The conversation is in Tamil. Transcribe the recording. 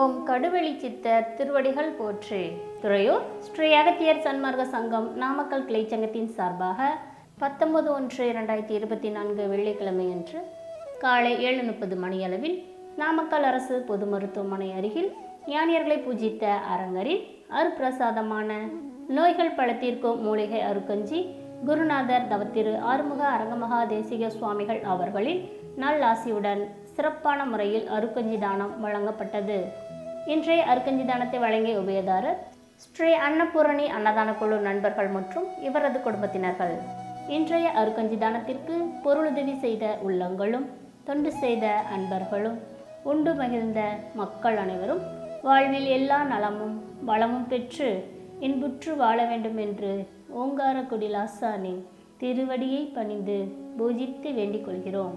ஓம் கடுவெளி சித்தர் திருவடிகள் போற்று. துறையூர் ஸ்ரீ அகத்தியர் சன்மார்க்க சங்கம் நாமக்கல் கிளைச்சங்கத்தின் சார்பாக பத்தொன்பது ஒன்று இரண்டாயிரத்தி இருபத்தி நான்கு வெள்ளிக்கிழமை அன்று காலை ஏழு முப்பது மணியளவில் நாமக்கல் அரசு பொது மருத்துவமனை அருகில் ஞானியர்களை பூஜித்த அரங்கரில் அருப்பிரசாதமான நோய்கள் பழத்திற்கும் மூலிகை அருக்கஞ்சி குருநாதர் தவத்திரு ஆறுமுக அரங்கமகா தேசிக சுவாமிகள் அவர்களின் நல்லாசியுடன் சிறப்பான முறையில் அருக்கஞ்சி தானம் வழங்கப்பட்டது. இன்றைய அருக்கஞ்சி தானத்தை வழங்கிய உபயதாரர் ஸ்ரீ அன்னபூரணி அன்னதான குழு நண்பர்கள் மற்றும் இவரது குடும்பத்தினர்கள். இன்றைய அருக்கஞ்சி தானத்திற்கு பொருளுதவி செய்த உள்ளங்களும் தொண்டு செய்த அன்பர்களும் உண்டு மகிழ்ந்த மக்கள் அனைவரும் வாழ்வில் எல்லா நலமும் வளமும் பெற்று இன்புற்று வாழ வேண்டும் என்று ஓங்காரக்குடி லாசானின் திருவடியை பணிந்து பூஜித்து வேண்டிக் கொள்கிறோம்.